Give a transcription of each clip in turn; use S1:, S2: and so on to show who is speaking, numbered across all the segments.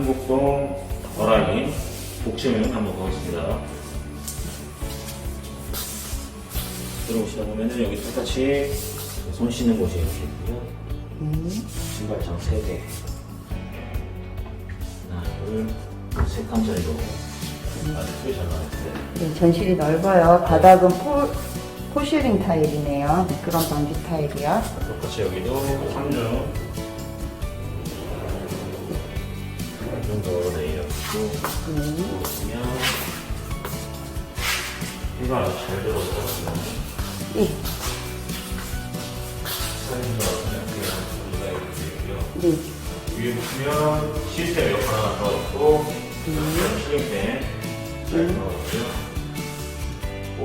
S1: 한국동 어라인 복층 한번 가보겠습니다. 들어오시다 보면은 여기 똑같이 손 씻는 곳이 이렇게 있고요. 신발장 3개. 하나, 둘, 세 칸짜리로 아주 소리 잘 나왔는데.
S2: 네, 전실이 넓어요. 바닥은 포, 포쉐링 타일이네요. 미끄럼 방지 타일이야.
S1: 똑같이 여기도 3중. 정도 내려있고,
S2: 음.
S1: 보시면 해가 아주 잘 들어서
S2: 예,
S1: 사이즈가 이렇게 여기가 이렇게 있고요.
S2: 네.
S1: 위에 보시면 시스템 에어컨 하나 들어있고, 실링팬 잘 들어있고요. 또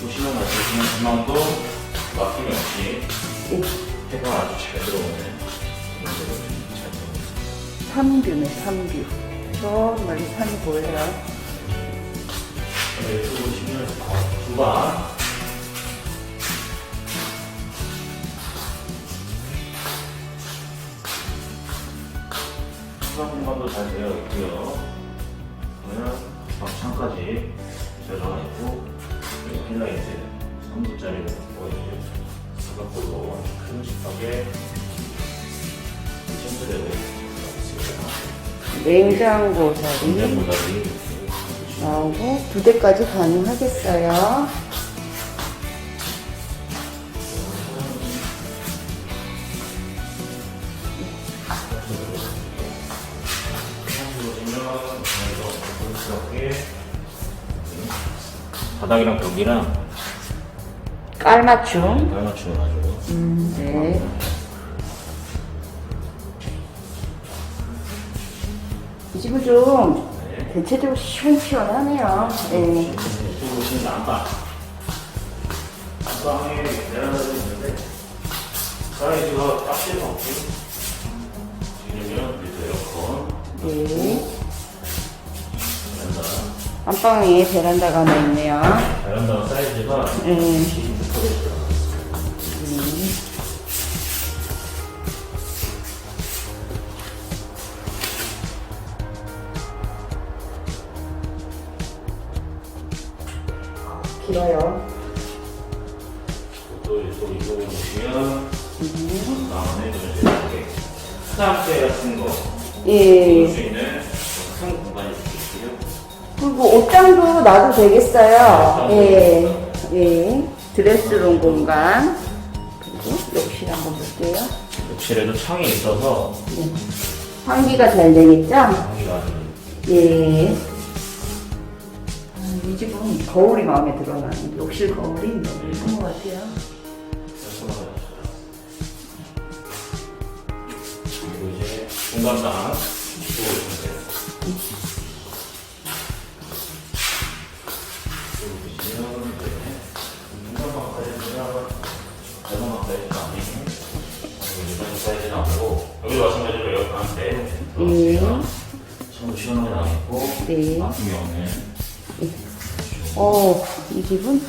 S1: 보시면 아시겠지만 중앙도 막힘이 없이
S2: 예.
S1: 해가 아주 잘 들어오는 그런 들어오고
S2: 삼뷰네, 삼뷰. 저 멀리 산이 보여요.
S1: 여기 보시면 주방 수납 공간도 잘 되어 있고요. 그러면 잘 나와 있고 그리고 힐라이트 3부짜리로 보여주죠. 사각골로 큰 식탁에 있습니다.
S2: 냉장고 자리
S1: 냉장고다리
S2: 나오고 두 대까지 가능하겠어요.
S1: 바닥이랑 벽이랑
S2: 깔맞춤.
S1: 깔맞춤해가지고
S2: 음, 네. 이 집은 좀 대체적으로 시원시원하네요. 네.
S1: 이쪽 보시면 안방 안방에 베란다도 있는데 사이즈가 깍지가 없고 지금은 밑에 에어컨
S2: 네.
S1: 베란다
S2: 안방에 베란다가 하나 있네요.
S1: 베란다 사이즈가
S2: 네.
S1: 20m
S2: 길어요.
S1: 또 이쪽 이쪽 보시면 다음에 이렇게 화장대 같은 거
S2: 예.
S1: 수 있는 큰 공간이 있고요
S2: 그리고 옷장도 놔도 되겠어요. 예. 예. 드레스룸 공간. 그리고 욕실 한번 볼게요.
S1: 욕실에도 창이 있어서
S2: 예. 환기가 잘 되겠죠?
S1: 방이가 아주
S2: 예. 아, 이 집은 거울이 마음에 들어 나는 욕실 거울이 너무 예쁜 것 같아요.
S1: 그리고 이제 공간당 보시면 돼요. 이쪽으로 보시면 이제 공간방까지 보면 대방방까지 아니 일반 사이즈 나오고 여기도 마찬가지로 에어컨 한대
S2: 예.
S1: 전부 시원하게 나와있고
S2: 네.
S1: 아픔이 없는
S2: 어, 이 집은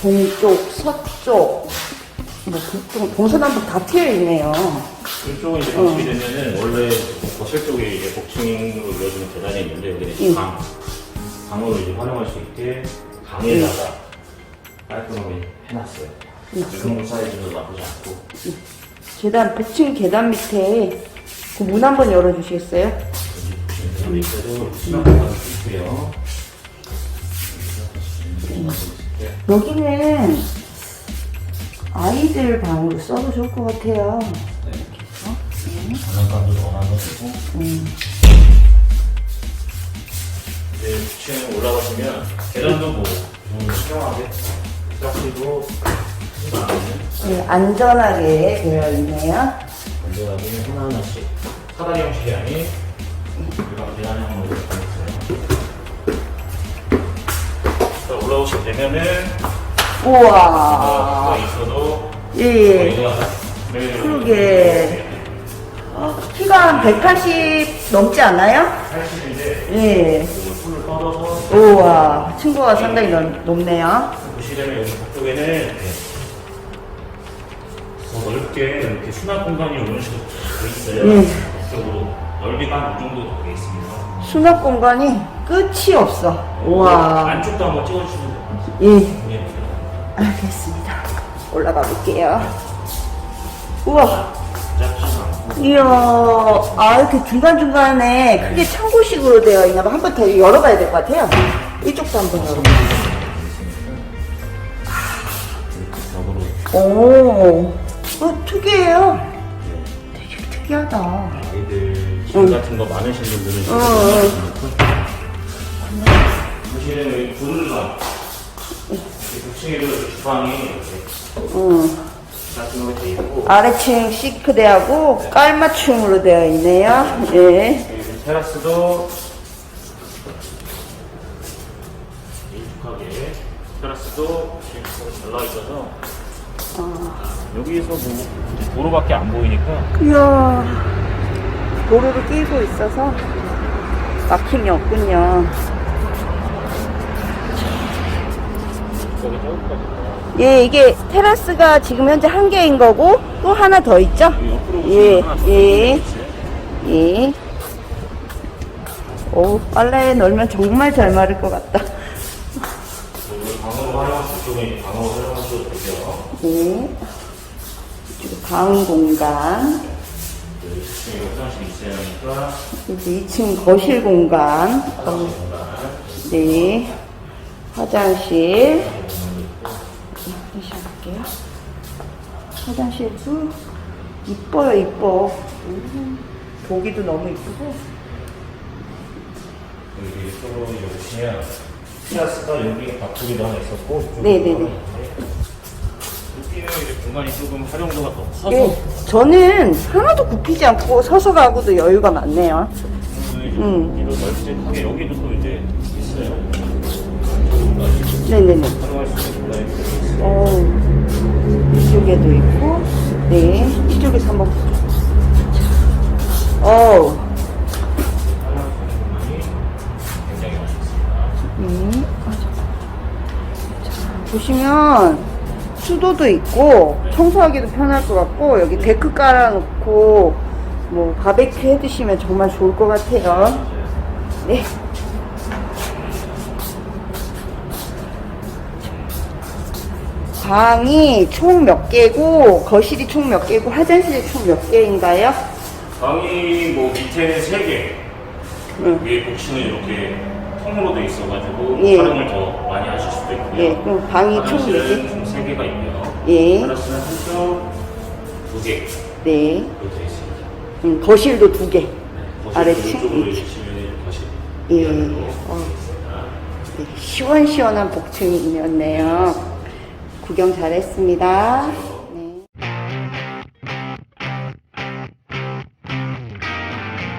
S2: 동쪽, 서쪽, 뭐 북동, 동서남북 다 트여 있네요.
S1: 이쪽은 이제 건축이 되면은 원래 거실 쪽에 이제 복층으로 이루어지는 계단이 있는데 여기는 이제
S2: 음.
S1: 방 방으로 이제 활용할 수 있게 방에다가 깔끔하게 해놨어요. 이런 사이즈도 나쁘지 않고
S2: 계단, 복층 계단 밑에 그 문 한번 열어주시겠어요?
S1: 여기 보시면 밑에도 수납 공간도 있고요.
S2: 여기는 아이들 방으로 써도 좋을 것 같아요.
S1: 장난감도 넣어놔도 되고
S2: 음.
S1: 이제 2층 올라가시면 계단도 뭐좀 수영하게 짝지도
S2: 네, 안전하게 되어 있네요.
S1: 건조하게 하나하나씩 사다리 형식이 아닌 일반 계단형으로 되어 있어요. 자, 올라오시게 되면은
S2: 우와.
S1: 가 있어도
S2: 예.
S1: 저희가
S2: 그러게. 어, 키가 한 180 넘지 않아요?
S1: 80인데
S2: 예.
S1: 풀을 뻗어서
S2: 우와. 층고가 상당히 넓, 높네요.
S1: 보시려면 여기 북쪽에는 이렇게 더 넓게 이렇게 수납 공간이 이런 식으로 돼 있어요.
S2: 음.
S1: 이쪽으로 넓이가 한이 정도 되어 있습니다.
S2: 수납 공간이 끝이 없어. 우와.
S1: 안쪽도 한번 찍어주시면 돼요.
S2: 예.
S1: 예.
S2: 알겠습니다. 올라가 볼게요. 우와. 이야, 아, 이렇게 중간중간에 크게 창고식으로 되어 있나 봐. 한 번 더 열어봐야 될 것 같아요. 이쪽도 한 번 열어볼게요.
S1: 벽으로
S2: 오, 어, 특이해요. 되게 특이하다.
S1: 아이들 짐 같은 거 많으신 분들은
S2: 어, 어.
S1: 보시는 여기 복 층에도 주방이 이렇게
S2: 음,
S1: 같은 거돼 있고
S2: 아래층 싱크대하고 깔맞춤으로 되어 있네요. 예.
S1: 그리고 테라스도 익숙하게 테라스도 이렇게 잘 나와 있어서 여기에서 뭐 도로밖에 안 보이니까
S2: 이야, 도로를 끼고 있어서 막힘이 없군요. 예, 이게 테라스가 지금 현재 한 개인 거고 또 하나 더 있죠? 예, 예.
S1: 있어요.
S2: 예. 오, 빨래에 넣으면 정말 잘 마를 것 같다. 예. 방 공간.
S1: 여기 2층에 화장실 있어야 하니까
S2: 이제 2층 거실 공간 네. 화장실. 할게요. 화장실도 이뻐요, 이뻐. 음, 보기도 너무 이쁘고.
S1: 여기 서로 보시면 테라스가 여기 바꾸기도 하나 있었고
S2: 네네네.
S1: 하나 있는데 여기는 이제 공간이 조금 활용도가 더 커서
S2: 예, 저는 하나도 굽히지 않고 서서 가고도 여유가 많네요. 음.
S1: 여기도 널찍하게 여기도 또 이제 있어요.
S2: 네네네.
S1: 활용할 수 있는 공간이 있어요.
S2: 어, 이쪽에도 있고, 네, 이쪽에서 한번. 음, 자, 보시면 수도도 있고 청소하기도 편할 것 같고 여기 데크 깔아놓고 뭐 바베큐 해 드시면 정말 좋을 것 같아요. 네. 방이 총 몇 개고 거실이 총 몇 개고 화장실이 총 몇 개인가요?
S1: 방이 뭐 밑에는 3개,
S2: 응.
S1: 위에 복층은 이렇게 통으로 돼 있어가지고
S2: 예.
S1: 활용을 더 많이 하실 수도 있고요.
S2: 예, 그럼 방이 총 몇 개?
S1: 화장실은 총 3개가 있고요.
S2: 예.
S1: 테라스는 한쪽 2개
S2: 네.
S1: 이렇게 돼 있습니다.
S2: 음, 거실도 두 개. 아래층?
S1: 이쪽으로 해주시면 거실.
S2: 예. 어. 네, 시원시원한 복층이었네요. 구경 잘했습니다.